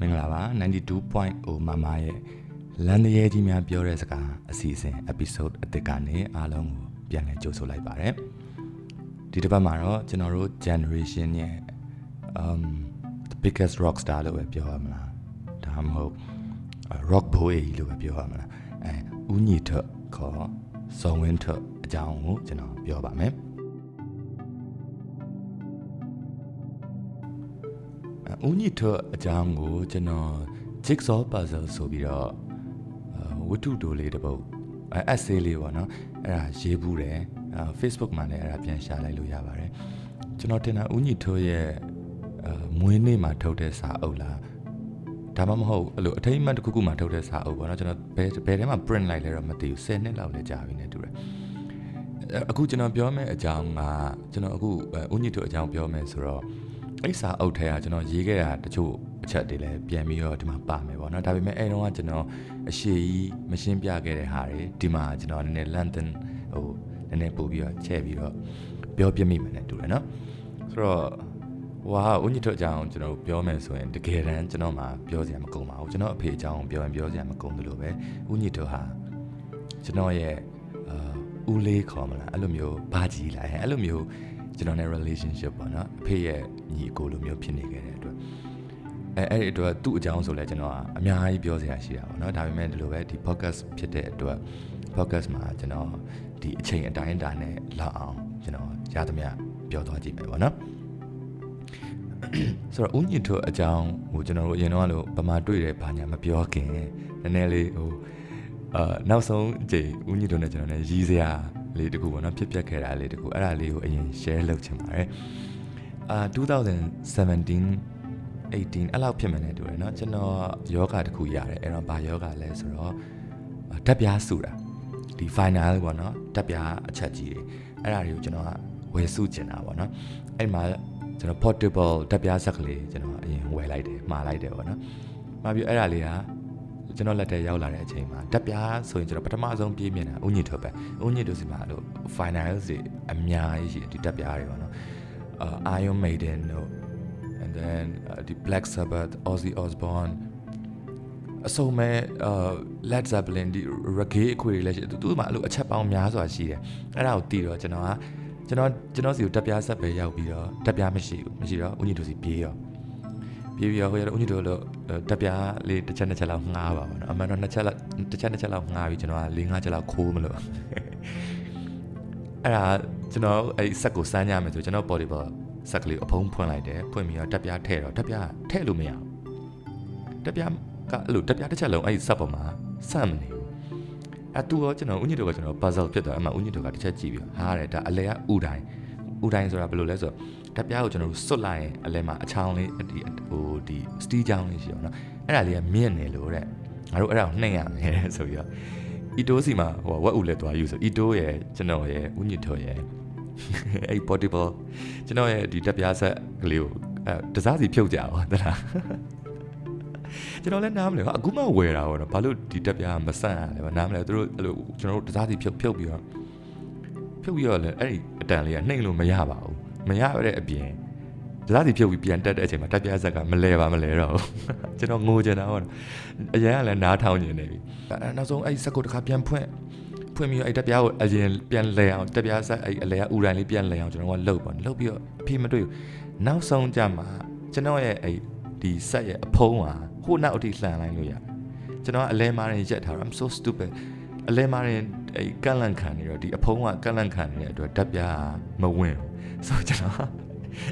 မင်္ဂလာပါ92.0မမရဲ့လန်တရဲကြီးများပြောတဲ့စကားအစီအစဉ် episode အသစ်ကနေအားလုံးကိုပြန်လည်ကြိုဆိုလိုက်ပါတယ်ဒီတစ်ပတ်မှာတော့ကျွန်တော်တို့ generation ရဲ့ um the biggest rock star လို့ပဲပြောရမလားဒါမှမဟုတ် rock boy လို့ပဲပြောရမလားအဲဦးညီထက်ခေါ်ဇော်ဝင်းထက်အကြောင်းကိုကျွန်တော်ပြောပါမယ် ဦးညီထွတ်အကြောင်းကိုကျွန်တော် jigsaw puzzle ဆိုပြီးတော့ဝတ္ထုတိုလေးတစ်ပုဒ်အဲ essay လေးပေါ့နော်အဲ့ဒါရေးဘူးတယ် Facebook မှာလည်းအဲ့ဒါပြန်ရှာလိုက်လို့ရပါတယ်ကျွန်တော်တင်တာဦးညီထွတ်ရဲ့မွေးနေ့မှာထုတ်တဲ့စာအုပ်လားဒါမှမဟုတ်အဲ့လိုအထိမ်းအမှတ်တစ်ခုခုမှာထုတ်တဲ့စာအုပ်ပေါ့နော်ကျွန်တော်ဘယ်ဘယ်ထဲမှာ print လိုက်လဲတော့မသိဘူး10နှစ်လောက်လည်းကြာပြီနေတူတယ်အခုကျွန်တော်ပြောမယ့်အကြောင်းကကျွန်တော်အခုဦးညီထွတ်အကြောင်းပြောမယ်ဆိုတော့ အဲ့စာအုပ်ထဲကကျွန်တော်ရေးခဲ့တာတချို့အချက်တွေလည်းပြန်ပြီးတော့ဒီမှာပါမယ်ပေါ့နော်ဒါပေမဲ့အဲ့တော့ကကျွန်တော်အရှိကြီးမရှင်းပြခဲ့တဲ့ဟာတွေဒီမှာကျွန်တော်နည်းနည်း lengthen ဟိုနည်းနည်းပို့ပြီးတော့ချဲ့ပြီးတော့ပြောပြမိမယ်နဲ့တူတယ်နော်ဆိုတော့ဝါဦးညထွတ်အကြောင်းကျွန်တော်ပြောမယ်ဆိုရင်တကယ်တမ်းကျွန်တော်မှပြောစရာမကုန်ပါဘူးကျွန်တော်အဖေအကြောင်းပြောရင်ပြောစရာမကုန်ဘူးလို့ပဲဦးညထွတ်ဟာကျွန်တော်ရဲ့အာဦးလေးခေါ်မလားအဲ့လိုမျိုးဘာကြီးလာအဲ့လိုမျိုး ကျွန်တော်နဲ့ relationship ပေါ့နော်အဖေရဲ့ညီအကိုလိုမျိုးဖြစ်နေခဲ့တဲ့အတွက်အဲအဲ့ဒီအတွက်သူ့အကြောင်းဆိုလဲကျွန်တော်ကအများကြီးပြောစရာရှိတာပေါ့နော်ဒါပေမဲ့ဒီလိုပဲဒီ podcast ဖြစ်တဲ့အတွက် podcast မှာကျွန်တော်ဒီအချိန်အတိုင်းအတာနဲ့လောက်အောင်ကျွန်တော်ရသမျှပြောသွားကြည့်မယ်ပေါ့နော်ဆိုတော့ဦးညင်ထွတ်အကြောင်းဟိုကျွန်တော်တို့အရင်တော့လို့ပမာတွေ့တယ်ဘာညာမပြောခင်နည်းနည်းလေးဟိုအာနောက်ဆုံးအချိန်ဦးညင်ထွတ်နဲ့ကျွန်တော်လည်းရီးစရာ လေးတခုပေါ့နော်ဖြစ်ပျက်ခဲ့တာလေးတခုအဲ့ဒါလေးကိုအရင် share လုပ်ချင်ပါတယ်အာ2017 18အဲ့လောက်ဖြစ်မှန်းနဲ့တူတယ်เนาะကျွန်တော်ယောဂတခုရတယ်အဲ့တော့ဘာယောဂလဲဆိုတော့ဓာတ်ပြားစုတာဒီ final ပေါ့เนาะဓာတ်ပြားအချက်ကြီးတွေအဲ့ဒါတွေကိုကျွန်တော်ကဝယ်စုကျင်တာပေါ့เนาะအဲ့မှာကျွန်တော် portable ဓာတ်ပြားဆက်ကလေးကျွန်တော်အရင်ဝယ်လိုက်တယ်မှာလိုက်တယ်ပေါ့เนาะမှာပြီးအဲ့ဒါလေးက ကျွန်တော်လက်ထဲရောက်လာတဲ့အချိန်မှာဓာတ်ပြားဆိုရင်ကျွန်တော်ပထမဆုံးပြေးမြင်တာဥညစ်ထုတ်ပဲဥညစ်တို့စီမှာလို့ final စီအများကြီးရှိတယ်ဒီဓာတ်ပြားတွေပေါ့နော်အာ Iron Maiden တို့ and then uh, ဒီ Black Sabbath Ozzy Osbourne အစုံမဲ့ uh, Led Zeppelin ဒီ reggae အခွေတွေလည်းရှိသူတို့မှအဲ့လိုအချက်ပေါင်းများစွာရှိတယ်အဲ့ဒါကိုတီးတော့ကျွန်တော်ကကျွန်တော်ကျွန်တော်စီကိုတက်ပြားဆက်ပဲရောက်ပြီးတော့တက်ပြားမရှိဘူးမရှိတော့ဦးညီတို့စီပြေးရော ပြေးပြီးတော့ဟိုရဦးညီတို့လို့တက်ပြားလေးတစ်ချက်နှစ်ချက်လောက်ငှားပါဘောနော်အမှန်တော့နှစ်ချက်လောက်တစ်ချက်နှစ်ချက်လောက်ငှားပြီးကျွန်တော်က၄၅ချက်လောက်ခိုးမလို့အဲ့ဒါကျွန်တော်အဲ့ဆက်ကိုစမ်းကြမယ်ဆိုကျွန်တော် portable ဆက်ကလေးအဖုံးဖွင့်လိုက်တယ်ဖွင့်ပြီးတော့တက်ပြားထည့်တော့တက်ပြားထည့်လို့မရဘူးတက်ပြားကအဲ့လိုတက်ပြားတစ်ချက်လုံးအဲ့ဆက်ပေါ်မှာစမ်းမနေဘူးအဲ့သူရောကျွန်တော်ဦးညစ်တို့ကကျွန်တော် puzzle ဖြစ်သွားအမှဦးညစ်တို့ကတစ်ချက်ကြည့်ပြီးဟာတဲ့ဒါအလဲကဥတိုင်း ဥတိုင်းဆိုတာဘယ်လိုလဲဆိုတော့တက်ပြားကိုကျွန်တော်တို့စွတ်လိုက်ရင်အလဲမှာအချောင်းလေးဒီဟိုဒီစတီးချောင်းလေးရှိအောင်နော်အဲ့ဒါလေးကမြင့်နေလို့တဲ့ငါတို့အဲ့ဒါကိုနှိမ့်ရမယ်ဆိုပြီးတော့အီတိုးစီမှာဟိုဝက်ဦးလဲသွားယူဆိုအီတိုးရဲ့ကျွန်တော်ရဲ့ဦးညစ်တို့ရဲ့အဲ့ portable ကျွန်တော်ရဲ့ဒီတက်ပြားဆက်ကလေးကိုအဲတစားစီဖြုတ်ကြပါသလားကျွန်တော်လည်းနားမလဲအခုမှဝယ်တာပေါ့နော်ဘာလို့ဒီတက်ပြားမဆန့်ရလဲနားမလဲသူတို့အဲ့လိုကျွန်တော်တို့တစားစီဖြုတ်ဖြုတ်ပြီးတော့ ဖြုတ်ပြီးတော့လည်းအဲ့ဒီအတန်လေးကနှိမ့်လို့မရပါဘူးမရရတဲ့အပြင်တစားစီဖြုတ်ပြီးပြန်တက်တဲ့အချိန်မှာတက်ပြားဆက်ကမလဲပါမလဲတော့ဘူးကျွန်တော်ငိုချင်တာပေါ့အရင်ကလည်းနားထောင်နေနေပြီအဲနောက်ဆုံးအဲ့ဆက်ကိုတစ်ခါပြန်ဖွင့်ဖွင့်ပြီးတော့အဲ့တက်ပြားကိုအရင်ပြန်လဲအောင်တက်ပြားဆက်အဲ့အလဲကဥတိုင်းလေးပြန်လဲအောင်ကျွန်တော်ကလှုပ်ပါလှုပ်ပြီးတော့အဖေမတွေ့ဘူးနောက်ဆုံးကြမှာကျွန်တော်ရဲ့အဲ့ဒီဆက်ရဲ့အဖုံးဟာဟိုနောက်အထိလှန်လိုက်လို့ရတယ်ကျွန်တော်ကအလဲမာရင်ရက်ထားတော့ I'm so stupid အလဲမာရင်အဲကန့်လန့်ခံနေတော့ဒီအဖုံးကကန့်လန့်ခံနေတဲ့အတွက်ဓာတ်ပြမဝင်ဘူးဆိုတော့ကျွန်တော်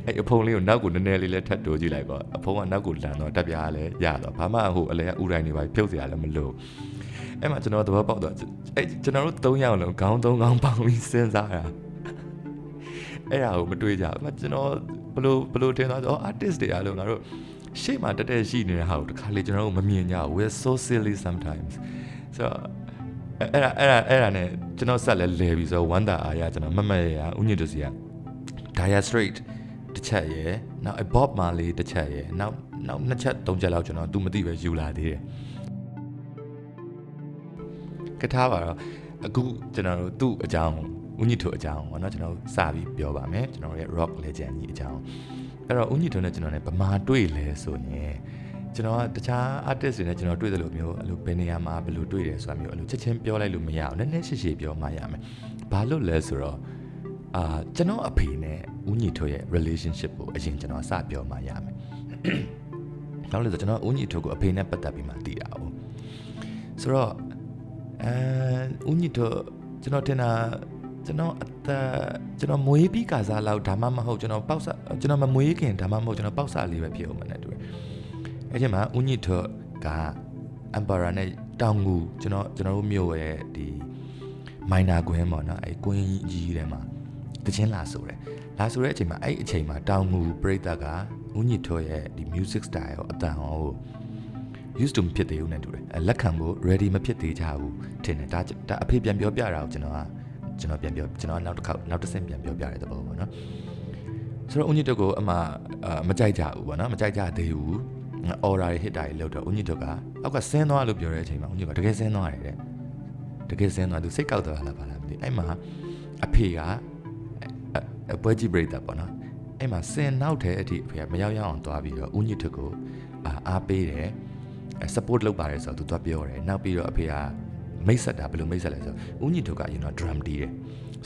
အဲအဖုံးလေးကိုနောက်ကိုနည်းနည်းလေးလက်ထပ်တိုးကြည့်လိုက်ပေါ့အဖုံးကနောက်ကိုလန်တော့ဓာတ်ပြလည်းရတော့ဘာမှဟိုအလဲကဥတိုင်းနေပါဖြုတ်စရာလည်းမလိုအဲ့မှာကျွန်တော်သဘောပေါက်တော့အဲကျွန်တော်တို့၃ယောက်လုံးခေါင်း၃ခေါင်းပေါင်းပြီးစဉ်းစားတာအဲ့ဒါကိုမတွေးကြဘူးကျွန်တော်ဘလို့ဘလို့ထင်သွားတော့ artist တွေအားလုံးငါတို့ရှေ့မှာတက်တက်ရှိနေတဲ့ဟာကိုတခါလေကျွန်တော်တို့မမြင်ကြဘူး we're so silly sometimes so အဲ့ဒါအဲ့ဒါအဲ့ဒါနဲ့ကျွန်တော်ဆက်လဲလဲပြီးဆိုဝမ်းတာအားရကျွန်တော်မမရရဥညစ်တစီက dia straight တစ်ချက်ရယ်နောက် bob marley တစ်ချက်ရယ်နောက်နောက်နှစ်ချက်သုံးချက်လောက်ကျွန်တော် तू မသိပဲယူလာသေးတယ်ကထားပါတော့အခုကျွန်တော်တို့သူ့အကြောင်းဦးညစ်တို့အကြောင်းပေါ့နော်ကျွန်တော်စပြီးပြောပါမယ်ကျွန်တော်ရဲ့ rock legend ကြီးအကြောင်းအဲ့တော့ဦးညစ်တို့နဲ့ကျွန်တော်နဲ့ဗမာတွေ့လဲဆိုရင် ကျွန်တော်ကတခြား artist တွေနဲ့ကျွန်တော်တွေ့တယ်လို့မျိုးအဲ့လိုဘယ်နေရာမှာဘယ်လိုတွေ့တယ်ဆိုတာမျိုးအဲ့လိုချက်ချင်းပြောလိုက်လို့မရအောင်နည်းနည်းရှိရှိပြောမှရမယ်ဘာလို့လဲဆိုတော့အာကျွန်တော်အဖေနဲ့ဦးညီထွေးရဲ့ relationship ကိုအရင်ကျွန်တော်စပြောမှရမယ်နောက်လို့ဆိုကျွန်တော်ဦးညီထွေးကိုအဖေနဲ့ပတ်သက်ပြီးမှသိတာ哦ဆိုတော့အဲဦးညီထွေးကျွန်တော်တင်တာကျွန်တော်အသက်ကျွန်တော်မွေးပြီးကစားလောက်ဒါမှမဟုတ်ကျွန်တော်ပေါက်စကျွန်တော်မမွေးခင်ဒါမှမဟုတ်ကျွန်တော်ပေါက်စလေးပဲဖြစ်အောင်မနဲ့တူ တယ်အဲ့ဒီမှာဦးညစ်ထွတ်ကအမ်ပါရာနဲ့တောင်ငူကျွန်တော်ကျွန်တော်တို့မြို့ရဲ့ဒီမိုင်နာကွင်းပေါ့နော်အဲ့ကွင်းကြီးထဲမှာတချင်းလာဆိုတယ်လာဆိုတဲ့အချိန်မှာအဲ့အချိန်မှာတောင်ငူပရိသတ်ကဦးညစ်ထွတ်ရဲ့ဒီ music style ကိုအတန်ဟောကို used to မဖြစ်သေးဘူးနဲ့တူတယ်လက်ခံဖို့ ready မဖြစ်သေးကြဘူးထင်တယ်ဒါဒါအဖေပြန်ပြောပြတာကိုကျွန်တော်ကကျွန်တော်ပြန်ပြောကျွန်တော်နောက်တစ်ခေါက်နောက်တစ်ဆင့်ပြန်ပြောပြတဲ့သဘောပေါ့နော်ဆိုတော့ဦးညစ်တုတ်ကိုအမှမကြိုက်ကြဘူးပေါ့နော်မကြိုက်ကြသေးဘူး အော်ရာတွေဟစ်တာတွေလောက်တော့ဦးညစ်တုတ်ကအောက်ကဆင်းသွားလို့ပြောတဲ့အချိန်မှာဦးညစ်ကတကယ်ဆင်းသွားတယ်တဲ့တကယ်ဆင်းသွားသူစိတ်ကောက်သွားလားပါလားမသိအဲ့မှာအဖေကအပွဲကြီးပရိသတ်ပေါ့နော်အဲ့မှာဆင်းနောက်တဲ့အထိအဖေကမရောက်ရအောင်သွားပြီးတော့ဦးညစ်တုတ်ကိုအားပေးတယ် support လုပ်ပါတယ်ဆိုတော့သူသွားပြောတယ်နောက်ပြီးတော့အဖေကမိတ်ဆက်တာဘယ်လိုမိတ်ဆက်လဲဆိုတော့ဦးညီတို့ကရင်တော့ drum တီးတယ်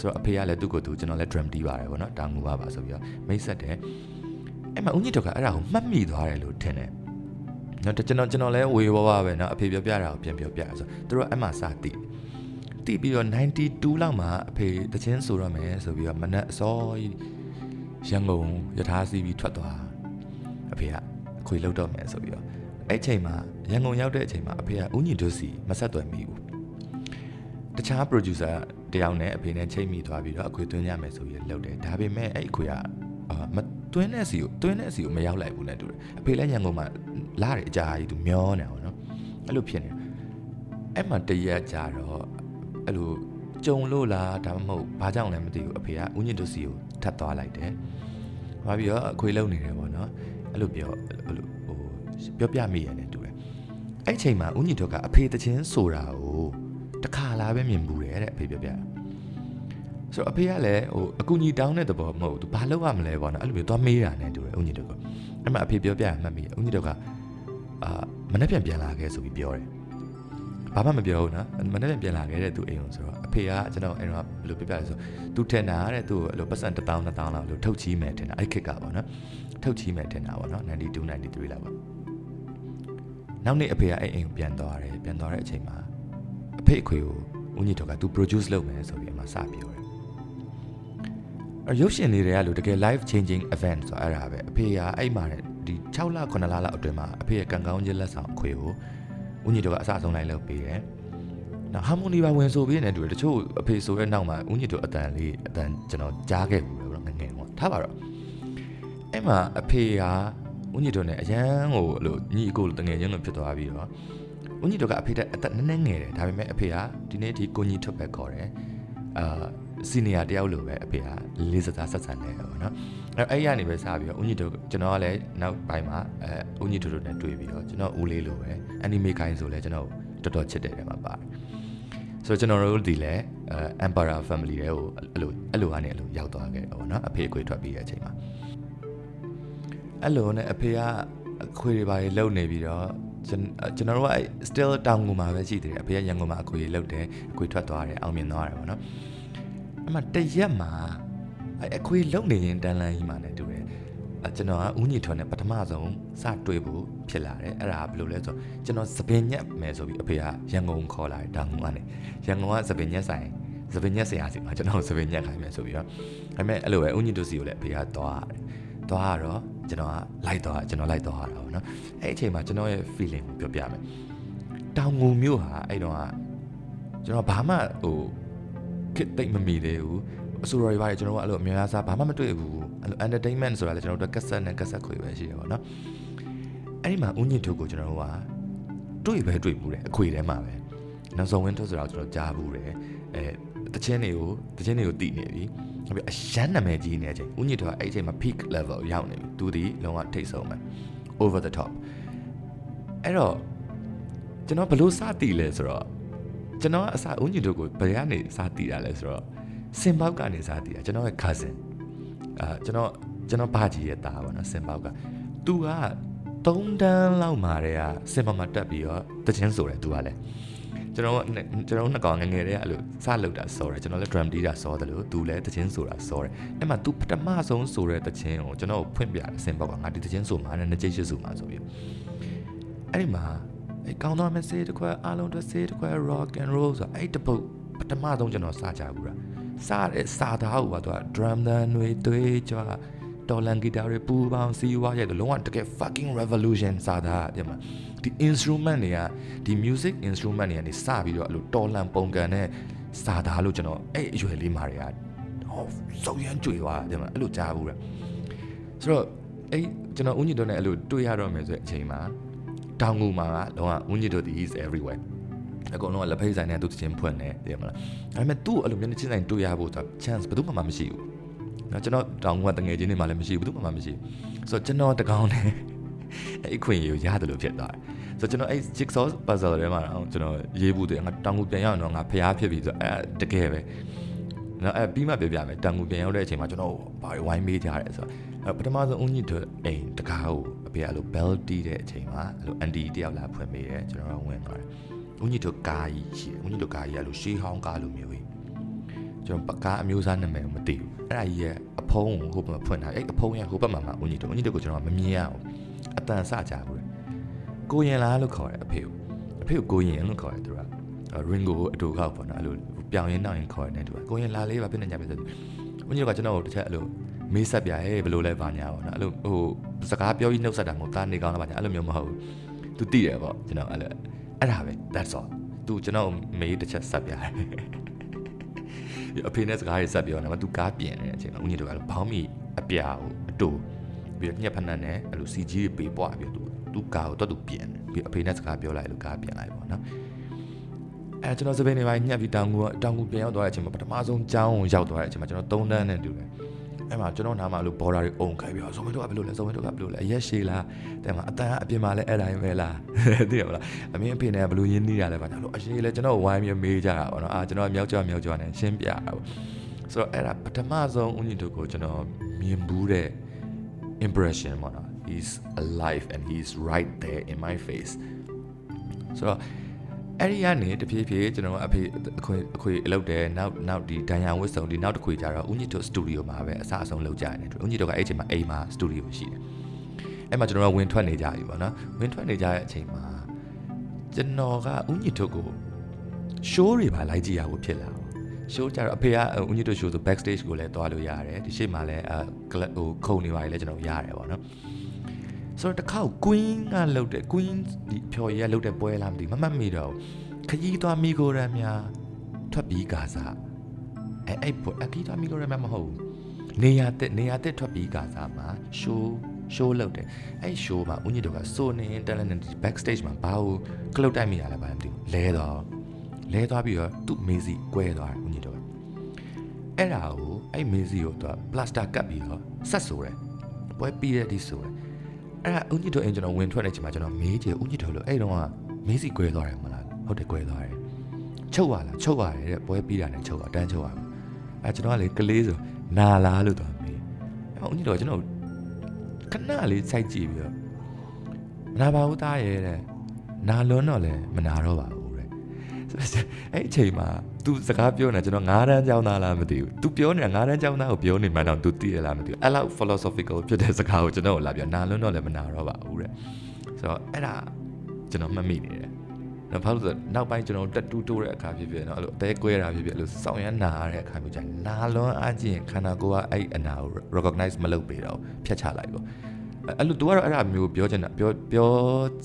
ဆိုတော့အဖေကလည်းသူ့ကိုယ်သူကျွန်တော်လည်း drum တီးပါတယ်ဗောနော်တောင်ငူပါပါဆိုပြီးတော့မိတ်ဆက်တယ်အဲ့မှာဦးညီတို့ကအဲ့ဒါကိုမှတ်မိသွားတယ်လို့ထင်တယ် နော်ကျွန်တော်ကျွန်တော်လည်းဝေဘဝပဲနော်အဖေပြောပြတာကိုပြန်ပြောပြတယ်ဆိုတော့သူတို့အဲ့မှာစတိတိပြီးတော့92လောက်မှာအဖေတခြင်းဆိုရမယ်ဆိုပြီးတော့မနက်အစောကြီးရန်ကုန်ယထာစီးပြီးထွက်သွားအဖေကခွေလောက်တော့မယ်ဆိုပြီးတော့အဲ့ချိန်မှာရန်ကုန်ရောက်တဲ့အချိန်မှာအဖေကဥညင်ဒုစီမဆက်သွယ်မိဘူးတခြား producer တယောက်နဲ့အဖေနဲ့ချိန်မိသွားပြီးတော့အခွေသွင်းရမယ်ဆိုပြီးလောက်တယ်ဒါပေမဲ့အဲ့အခွေကမသွင်းတဲ့စီကိုသွင်းတဲ့စီကိုမရောက်လိုက်ဘူးနဲ့တူတယ်အဖေလည်းရန်ကုန်မှာ လာတယ်အကြာကြီးသူမျောနေအောင်နော်အဲ့လိုဖြစ်နေအဲ့မှာတရက်ကြာတော့အဲ့လိုကြုံလို့လားဒါမှမဟုတ်ဘာကြောင့်လဲမသိဘူးအဖေကဦးညစ်တို့စီကိုထပ်သွားလိုက်တယ်။ဘာပြီးတော့အခွေလုံနေတယ်ပေါ့နော်။အဲ့လိုပြောအဲ့လိုဟိုပြောပြမိရတယ်တူတယ်။အဲ့ချိန်မှာဦးညစ်တို့ကအဖေတချင်းဆိုတာကိုတခါလာပဲမြင်ဘူးတယ်တဲ့အဖေပြောပြတာ။ဆိုတော့အဖေကလည်းဟိုအကူကြီးတောင်းတဲ့သဘောမဟုတ်ဘူး။သူဘာလုပ်ရမလဲပေါ့နော်။အဲ့လိုမျိုးသွားမေးတာနဲ့တူတယ်ဦးညစ်တို့က။အဲ့မှာအဖေပြောပြရမှတ်မိတယ်။ဦးညစ်တို့က အာမနေ့ပြန်ပြန်လာခဲ့ဆိုပြီးပြောတယ်။ဘာမှမပြောဘူးနော်မနေ့ပြန်လာခဲ့တဲ့သူအိမ်ကိုဆိုတော့အဖေကကျွန်တော်အဲ့တော့ဘယ်လိုပြပြလဲဆိုသူထင်တာတဲ့သူ့ကိုအဲ့လိုပတ်စံ1000 2000လောက်လို့ထုတ်ချီးမယ်ထင်တာအဲ့ခက်ကပေါ့နော်ထုတ်ချီးမယ်ထင်တာပေါ့နော်92 93လောက်ပေါ့နောက်နေ့အဖေကအဲ့အိမ်ကိုပြန်သွားတယ်ပြန်သွားတဲ့အချိန်မှာအဖေအခွေကိုဦးညီတော်ကသူ produce လုပ်မယ်ဆိုပြီးအမှစပြောတယ်အရုပ်ရှင်လေးတွေကလို့တကယ် life changing event ဆိုအဲ့ဒါပဲအဖေကအဲ့မှာ ဒီ6လ9လလောက်အတွင်းမှာအဖေရဲ့ကံကောင်းခြင်းလက်ဆောင်အခွေကိုဦးညီတော်ကအစအဆုံးလိုက်လုပ်ပေးတယ်။နောက် harmony ပါဝင်ဆိုပြီးနေတူတယ်တချို့အဖေဆိုတဲ့နောက်မှာဦးညီတော်အတန်လေးအတန်ကျွန်တော်ကြားခဲ့ဘူးလို့ငငယ်တော့ထားပါတော့အဲ့မှာအဖေကဦးညီတော်နဲ့အရန်ကိုလို့ညီအကိုလိုတငယ်ချင်းလိုဖြစ်သွားပြီးတော့ဦးညီတော်ကအဖေတဲ့အသက်နည်းနည်းငယ်တယ်ဒါပေမဲ့အဖေကဒီနေ့ဒီကိုညီထွက်ပဲခေါ်တယ်အာ စီနီယာတယောက်လိုပဲအဖေကလေးစားစားဆက်ဆံနေတယ်ပေါ့နော်အဲ့အဲ့ရနေပဲစပြီးတော့ဦးညီတို့ကျွန်တော်ကလည်းနောက်ပိုင်းမှာအဲဦးညီတို့နဲ့တွေ့ပြီးတော့ကျွန်တော်ဦးလေးလိုပဲအနီမေခိုင်းဆိုလဲကျွန်တော်တော်တော်ချစ်တယ်တဲ့မှာပါတယ်ဆိုတော့ကျွန်တော်တို့ဒီလဲအဲ Emperor Family တွေကိုအဲ့လိုအဲ့လိုကနေအဲ့လိုရောက်သွားခဲ့တယ်ပေါ့နော်အဖေအခွေထွက်ပြီးတဲ့အချိန်မှာအဲ့လိုနဲ့အဖေကအခွေတွေပါလေလုံနေပြီးတော့ကျွန်တော်တို့က still တောင်ငူမှာပဲရှိသေးတယ်အဖေကရန်ကုန်မှာအခွေလှုပ်တယ်အခွေထွက်သွားတယ်အောင်မြင်သွားတယ်ပေါ့နော် အမှတရက်မှာအခွေလုံနေရင်တန်လန်းကြီးမှာနဲ့တူတယ်ကျွန်တော်ကဦးညီထွန်းနဲ့ပထမဆုံးစတွေ့ဖို့ဖြစ်လာတယ်အဲ့ဒါဘယ်လိုလဲဆိုကျွန်တော်စပင်ညက်မယ်ဆိုပြီးအဖေကရန်ကုန်ခေါ်လာတယ်တောင်ငူကနေရန်ကုန်ကစပင်ညက်ဆိုင်စပင်ညက်ဆရာစီမှာကျွန်တော်စပင်ညက်ခိုင်းမယ်ဆိုပြီးတော့ဒါပေမဲ့အဲ့လိုပဲဦးညီတို့စီကိုလည်းအဖေကသွားရတယ်သွားတော့ကျွန်တော်ကလိုက်သွားကျွန်တော်လိုက်သွားရတာပေါ့နော်အဲ့အချိန်မှာကျွန်တော်ရဲ့ feeling ကိုပြောပြမယ်တောင်ငူမျိုးဟာအဲ့တော့ကကျွန်တော်ဘာမှဟို ခစ်တိတ်မမီသေးဘူးအဆိုတော်တွေပါတယ်ကျွန်တော်ကအဲ့လိုအများအားဘာမှမတွေ့ဘူးအဲ့လို entertainment ဆိုတာလည်းကျွန်တော်တို့ကက်ဆက်နဲ့ကက်ဆက်ခွေပဲရှိတယ်ပေါ့နော်အဲ့ဒီမှာဦးညစ်ထုတ်ကိုကျွန်တော်တို့ကတွေ့ပဲတွေ့ဘူးတယ်အခွေထဲမှာပဲနောက်ဆုံးဝင်းထုတ်ဆိုတာကျွန်တော်ကြားဘူးတယ်အဲတချင်းတွေကိုတချင်းတွေကိုတည်နေပြီပြီးအရန်နာမည်ကြီးနေတဲ့အချိန်ဦးညစ်ထုတ်ကအဲ့အချိန်မှာ peak level ရောက်နေပြီသူဒီလုံးဝထိတ်ဆုံးပဲ over the top အဲ့တော့ကျွန်တော်ဘလို့စတည်လဲဆိုတော့ ကျွန်တော်ကအစားဦးညစ်တို့ကိုဘယ်ကနေစတည်တာလဲဆိုတော့စင်ပေါက်ကနေစတည်တာကျွန်တော်ရဲ့ cousin အာကျွန်တော်ကျွန်တော်ဘာကြီးရဲ့သားပေါ့နော်စင်ပေါက်ကသူက3တန်းလောက်မှာတည်းကစင်မမတက်ပြီးတော့တချင်းဆိုတယ်သူကလည်းကျွန်တော်ကျွန်တော်နှစ်ကောင်ငငယ်တည်းကအဲ့လိုစလုပ်တာစောတယ်ကျွန်တော်လည်း drum တီးတာစောတယ်လို့သူလည်းတချင်းဆိုတာစောတယ်အဲ့မှာ तू ပထမဆုံးဆိုတဲ့တချင်းကိုကျွန်တော်ဖွင့်ပြတယ်စင်ဘောက်ကငါဒီတချင်းဆိုမှာနဲ့နှစ်ကြိတ်ရှိဆိုမှာဆိုပြီးအဲ့ဒီမှာ အဲ့ကောင်းသော message တခွဲအားလုံးတစ်စေးတခွဲ rock and roll ဆိုအဲ့တပုတ်ပထမဆုံးကျွန်တော်စကြဘူးလားစတဲ့စာသားကိုပါသူက drum တန်တွေတွေးကြွားတော်လန်ဂီတာတွေပူပေါင်းစီးဝါးရိုက်တော့လုံးဝတကယ် fucking revolution စာသားတဲ့မှာဒီ instrument တွေကဒီ music instrument တွေကနေစပြီးတော့အဲ့လိုတော်လန်ပုံကန်တဲ့စာသားလို့ကျွန်တော်အဲ့အရွယ်လေးမှာတွေကဟောစုံရမ်းကြွေသွားတဲ့မှာအဲ့လိုကြားဘူးလားဆိုတော့အဲ့ကျွန်တော်ဦးညစ်တို့နဲ့အဲ့လိုတွေ့ရတော့မယ်ဆိုတဲ့အချိန်မှာ တောင်ငူမှာကတော့ဦးညစ်တို့ is everywhere အကုန်လုံးကလက်ဖိတ်ဆိုင်နဲ့သူတချင်းဖွင့်နေတယ်မလားဒါပေမဲ့သူ့အဲ့လိုမျက်နှာချင်းဆိုင်တွေ့ရဖို့ဆိုတာ chance ဘယ်သူမှမရှိဘူးနော်ကျွန်တော်တောင်ကတငယ်ချင်းတွေမှလည်းမရှိဘူးဘယ်သူမှမရှိဘူးဆိုတော့ကျွန်တော်တကောင်နဲ့အဲ့အခွင့်အရေးကိုရတယ်လို့ဖြစ်သွားတယ်ဆိုတော့ကျွန်တော်အဲ့ jigsaw puzzle တွေမှာတော့ကျွန်တော်ရေးဘူးတယ်ငါတောင်ကိုပြန်ရအောင်တော့ငါဖျားဖြစ်ပြီဆိုတော့အဲ့တကယ်ပဲ နော်အဲ့ပြီးမှပြပြမယ်တောင်ကူပြန်ရောက်တဲ့အချိန်မှာကျွန်တော်ဘာဝိုင်းမေးကြရတယ်ဆိုတော့ပထမဆုံးအုံကြီးတို့အိမ်တကားကိုအဖေအဲ့လို bell တီးတဲ့အချိန်မှာအဲ့လို anti တယောက်လာဖွင့်ပေးတယ်ကျွန်တော်ဝင်သွားတယ်ဦးကြီးတို့ကားကြီးရှိတယ်ဦးကြီးတို့ကားကြီးကလို့ရှေးဟောင်းကားလိုမျိုးကြီးကျွန်တော်ကားအမျိုးအစားနာမည်မသိဘူးအဲ့ဒါကြီးရဲ့အဖုံးကိုဟိုဘက်မှာဖွင့်ထားအဲ့အဖုံးရဲ့ဟိုဘက်မှာမှဦးကြီးတို့ဦးကြီးတို့ကိုကျွန်တော်မမြင်ရအောင်အတန်စကြဘူးကိုရင်လားလို့ခေါ်တယ်အဖေကိုအဖေကိုကိုရင်လို့ခေါ်တယ်သူက ringo ကိုအတူခောက်ပေါ့နော်အဲ့လို ပြောင်းရင်နောက်ရင်ခေါ်တယ်သူကကိုရင်လာလေးပါပြနေကြပြီဆိုဦးကြီးတို့ကကျွန်တော်တို့တစ်ချက်အဲ့လိုမေးဆက်ပြဟဲ့ဘယ်လိုလဲပါညာပေါ့နော်အဲ့လိုဟိုစကားပြောပြီးနှုတ်ဆက်တာမဟုတ်တာနေကောင်းလားပါညာအဲ့လိုမျိုးမဟုတ်ဘူးသူသိတယ်ပေါ့ကျွန်တော်အဲ့လိုအဲ့ဒါပဲ that's all သူကျွန်တော်မေးတစ်ချက်ဆက်ပြတယ်အဖေနဲ့စကားရေးဆက်ပြောနေမှာသူကားပြင်နေတဲ့အချိန်မှာဦးကြီးတို့ကလည်းဘောင်းမီအပြာကိုအတူပြီးတော့ညက်ဖက်နဲ့အဲ့လို CG တွေပေးပွားပြီးတော့သူကားကိုတော့သူပြင်ပြီးအဖေနဲ့စကားပြောလိုက်လို့ကားပြင်လိုက်ပေါ့နော် အဲကျွန်တော်စပိန်နေပိုင်းညက်ပြီးတောင်ကူတောင်ကူပြင်ရောက်သွားတဲ့အချိန်မှာပထမဆုံးကျောင်းကိုရောက်သွားတဲ့အချိန်မှာကျွန်တော်၃တန်းနဲ့တူတယ်အဲ့မှာကျွန်တော်နားမှာလို့ဘော်ဒါတွေအုံခိုင်းပြီးတော့ဇုံမင်းတို့ကဘယ်လိုလဲဇုံမင်းတို့ကဘယ်လိုလဲအရက်ရှည်လားတဲ့မှာအတန်ကအပြင်မှာလဲအဲ့တိုင်းပဲလားသိရမလားအမင်းအဖေနဲ့ဘယ်လိုရင်းနှီးရလဲပါလို့အရေးလဲကျွန်တော်ဝိုင်းပြီးမေးကြတာပေါ့နော်အာကျွန်တော်မြောက်ကြမြောက်ကြနဲ့ရှင်းပြတာပေါ့ဆိုတော့အဲ့ဒါပထမဆုံးဦးညီတို့ကိုကျွန်တော်မြင်ဘူးတဲ့ impression ပေါ့နော် he's alive and he's right there in my face ဆိုတော့ အဲ့ဒီကနေတဖြည်းဖြည်းကျွန်တော်အဖေအခွေအခွေအလုပ်တယ်နောက်နောက်ဒီဒန်ယန်ဝစ်စုံဒီနောက်တစ်ခွေကြတော့ဦးညစ်တို့စတူဒီယိုမှာပဲအစအဆုံးလုပ်ကြရတယ်ဦးညစ်တို့ကအဲ့အချိန်မှာအိမ်မှာစတူဒီယိုရှိတယ်အဲ့မှာကျွန်တော်ကဝင်ထွက်နေကြပြီပေါ့နော်ဝင်ထွက်နေကြတဲ့အချိန်မှာကျွန်တော်ကဦးညစ်တို့ကို show တွေပါလိုက်ကြည့်ရဖို့ဖြစ်လာပါ show ကြတော့အဖေကဦးညစ်တို့ show ဆို backstage ကိုလည်းတွားလို့ရတယ်ဒီရှေ့မှာလည်းအဟိုခုံနေပါလေကျွန်တော်ရတယ်ပေါ့နော် ဆိုတော့တစ်ခါ Queen ကလှုပ်တဲ့ Queen ဒီဖြော်ရည်ကလှုပ်တဲ့ပွဲလားမသိမမှတ်မိတော့ခကြီးသွားမိကိုရမ်းများထွက်ပြီးကာစားအဲအဲ့ပွဲအခကြီးသွားမိကိုရမ်းများမဟုတ်ဘူးနေရာတက်နေရာတက်ထွက်ပြီးကာစားမှာ show show လုပ်တယ်အဲ့ show မှာဦးညစ်တို့ကစိုးနေတယ်လည်း backstage မှာဘာလို့ကလုတ်တိုက်မိရလဲဘာမှမသိဘူးလဲတော့လဲသွားပြီးတော့သူ့မေးစီကွဲသွားတယ်ဦးညစ်တို့ကအဲ့ဒါကိုအဲ့မေးစီကိုသူကပလတ်စတာကတ်ပြီးတော့ဆက်ဆိုတယ်ပွဲပြီးတဲ့ဒီဆိုတယ် အဲ့ဒါဦးညစ်တို့အင်ကျွန်တော်ဝင်ထွက်နေချိန်မှာကျွန်တော်မေးကြည့်ဦးညစ်တို့လို့အဲ့တုန်းကမေးစီကွဲသွားတယ်မလားဟုတ်တယ်ကွဲသွားတယ်ချုပ်ရလားချုပ်ရတယ်တဲ့ပွဲပြီးတာနဲ့ချုပ်ရတန်းချုပ်ရအဲကျွန်တော်ကလေကလေးဆိုနာလားလို့တော့မေးအဲ့ဦးညစ်တို့ကျွန်တော်ခဏလေးစိုက်ကြည့်ပြီးတော့မနာပါဘူးသားရဲ့တဲ့နာလွန်းတော့လည်းမနာတော့ပါဘူးတဲ့ အဲ့အချိန်မှာ तू စကားပြောနေကျွန်တော်9တန်းကျောင်းသားလားမသိဘူး तू ပြောနေတာ9တန်းကျောင်းသားကိုပြောနေမှတော့ तू သိရလားမသိဘူးအဲ့လောက် philosophical ဖြစ်တဲ့စကားကိုကျွန်တော်လာပြောနာလွန်းတော့လည်းမနာတော့ပါဘူးတဲ့ဆိုတော့အဲ့ဒါကျွန်တော်မှတ်မိနေတယ်နော်ဘာလို့ဆိုနောက်ပိုင်းကျွန်တော်တက်တူးတိုးတဲ့အခါဖြစ်ဖြစ်နော်အဲ့လိုအသေးကွဲတာဖြစ်ဖြစ်အဲ့လိုစောင့်ရမ်းနာရတဲ့အခါမျိုးကျရင်နာလွန်းအားကျင်ခန္ဓာကိုယ်ကအဲ့အနာကို recognize မလုပ်ပေးတော့ဖြတ်ချလိုက်ပေါ့ အဲ့လို तू ကတော့အဲ့ဒါမျိုးပြောချင်တာပြောပြော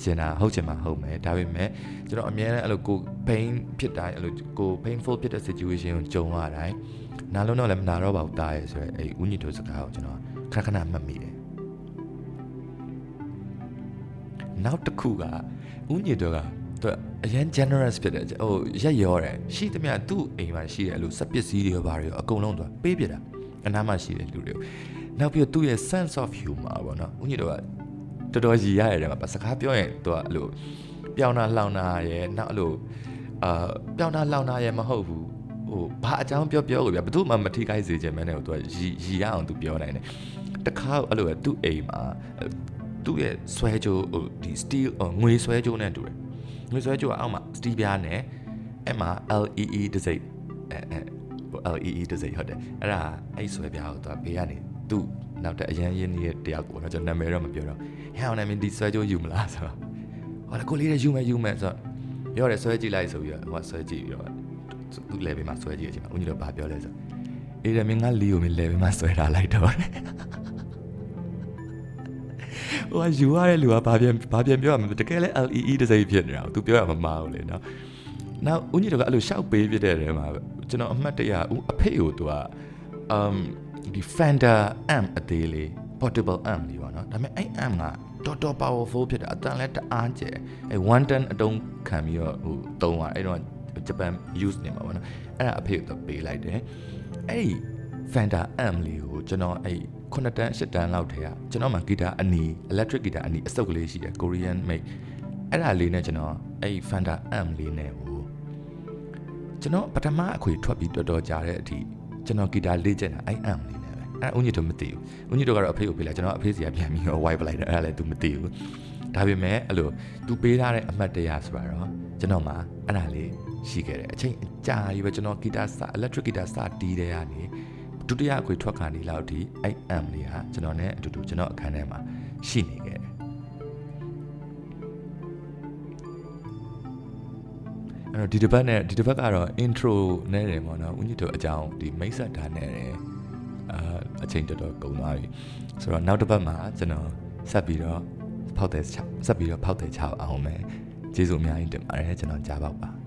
ချင်တာဟုတ်ချင်မှာဟုတ်မယ်ဒါပေမဲ့ကျွန်တော်အများနဲ့အဲ့လိုကို pain ဖြစ်တိုင်းအဲ့လိုကို painful ဖြစ်တဲ့ situation ကိုကြုံရတိုင်းနာလုံးတော့လည်းမနာတော့ပါဘူးတားရဲဆိုရဲအဲ့ဦးညစ်တို့စကားကိုကျွန်တော်ခဏခဏမှတ်မိတယ်နောက်တစ်ခုကဦးညစ်တို့ကသူအရန် generous ဖြစ်တယ်ဟိုရက်ရောတယ်ရှိသမျှသူ့အိမ်မှာရှိတယ်လို့စက်ပစ္စည်းတွေဘာတွေအကုန်လုံးသူပေးပြတာအနားမှာရှိတဲ့လူတွေကို နောက်ပြီးတော့သူ့ရဲ့ sense of humor ပေါ့နော်ဦးညတို့ကတော်တော်ရည်ရရတယ်မှာစကားပြောရင်သူကအဲ့လိုပြောင်းတာလှောင်တာရဲ့နောက်အဲ့လိုအာပြောင်းတာလှောင်တာရဲ့မဟုတ်ဘူးဟိုဘာအကြောင်းပြောပြောကိုဗျဘယ်သူမှမထိခိုက်စေချင်မဲနဲ့သူကရည်ရည်ရအောင်သူပြောနိုင်တယ်တခါအဲ့လိုပဲသူ့အိမ်မှာသူ့ရဲ့ဆွဲကြိုးဟိုဒီ steel ဟိုငွေဆွဲကြိုးနဲ့တူတယ်ငွေဆွဲကြိုးကအောက်မှာ steel ပြားနဲ့အဲ့မှာ LEE တစ်စိတ်အဲအဲဟို LEE တစ်စိတ်ဟုတ်တယ်အဲ့ဒါအဲ့ဆွဲပြားကိုသူကဘေးကနေ သူ့နောက်တဲ့အရန်ရင်းနေတဲ့တယောက်ကိုတော့ကျွန်တော်နာမည်တော့မပြောတော့ဟဲ့အောင်နာမည်ဒီဆွဲကြိုးယူမလားဆိုတော့ဟောလေကိုလေးတွေယူမယ်ယူမယ်ဆိုတော့ပြောတယ်ဆွဲကြည့်လိုက်ဆိုပြီးတော့ဟိုကဆွဲကြည့်ပြီးတော့သူ့ level မှာဆွဲကြည့်ရချင်းမှာဦးကြီးတော့ဘာပြောလဲဆိုအေးတယ်မင်းကလီကိုမင်း level မှာဆွဲထားလိုက်တော့ဟိုကယူရတဲ့လူကဘာပြန်ဘာပြန်ပြောရမလဲတကယ်လဲ LEE တစ်စိတ်ဖြစ်နေတာသူပြောရမမအောင်လေနော်နောက်ဦးကြီးတို့ကအဲ့လိုရှောက်ပေးပြတဲ့နေရာမှာကျွန်တော်အမှတ်တရဦးအဖေကိုသူက um ဒီ Fender amp အသေးလေး portable amp လေးပေါ့နော်ဒါပေမဲ့အဲ့ amp ကတော်တော် powerful ဖြစ်တယ်အတန်လဲတအားကျယ်အဲ့1 ton အတုံးခံပြီးတော့ဟိုတုံးသွားအဲ့တော့ဂျပန် use နေမှာပေါ့နော်အဲ့ဒါအဖေကိုပေးလိုက်တယ်အဲ့ဒီ Fender amp လေးကိုကျွန်တော်အဲ့9တန်း10တန်းလောက်ထဲကကျွန်တော်မှဂီတာအနီ electric guitar အနီအစုပ်ကလေးရှိတယ် Korean made အဲ့ဒါလေးနဲ့ကျွန်တော်အဲ့ Fender amp လေးနဲ့ဟိုကျွန်တော်ပထမအခွေထွက်ပြီးတော်တော်ကြာတဲ့အထိ ကျွန်တော်ဂီတာလေ့ကျင့်တာအဲ့ amp လေးနဲ့ပဲအဲ့ဦးညစ်တို့မသိဘူးဦးညစ်တို့ကတော့အဖေကိုပေးလိုက်ကျွန်တော်အဖေစီကပြန်ပြီးတော့ wipe လိုက်တယ်အဲ့ဒါလည်း तू မသိဘူးဒါပေမဲ့အဲ့လို तू ပေးထားတဲ့အမှတ်တရဆိုတာတော့ကျွန်တော်မှအဲ့ဒါလေးရှိခဲ့တယ်အချိန်အကြာကြီးပဲကျွန်တော်ဂီတာစ electric guitar စတီးတဲ့ကနေဒုတိယအခွေထွက်ခါနေလောက်ဒီအဲ့ amp လေးဟာကျွန်တော်နဲ့အတူတူကျွန်တော်အခန်းထဲမှာရှိနေခဲ့တယ် အဲ့တော့ဒီတစ်ပတ်နဲ့ဒီတစ်ပတ်ကတော့ intro နဲ့တယ်ပေါ့နော်ဦးညစ်တို့အကြောင်းဒီမိတ်ဆက်တာနဲ့တယ်အာအချိန်တော်တော်ကုန်သွားပြီဆိုတော့နောက်တစ်ပတ်မှာကျွန်တော်ဆက်ပြီးတော့ဖောက်တယ်ဆက်ပြီးတော့ဖောက်တယ်ချအောင်မယ်ကျေးဇူးအများကြီးတင်ပါတယ်ကျွန်တော်ကြားပေါက်ပါ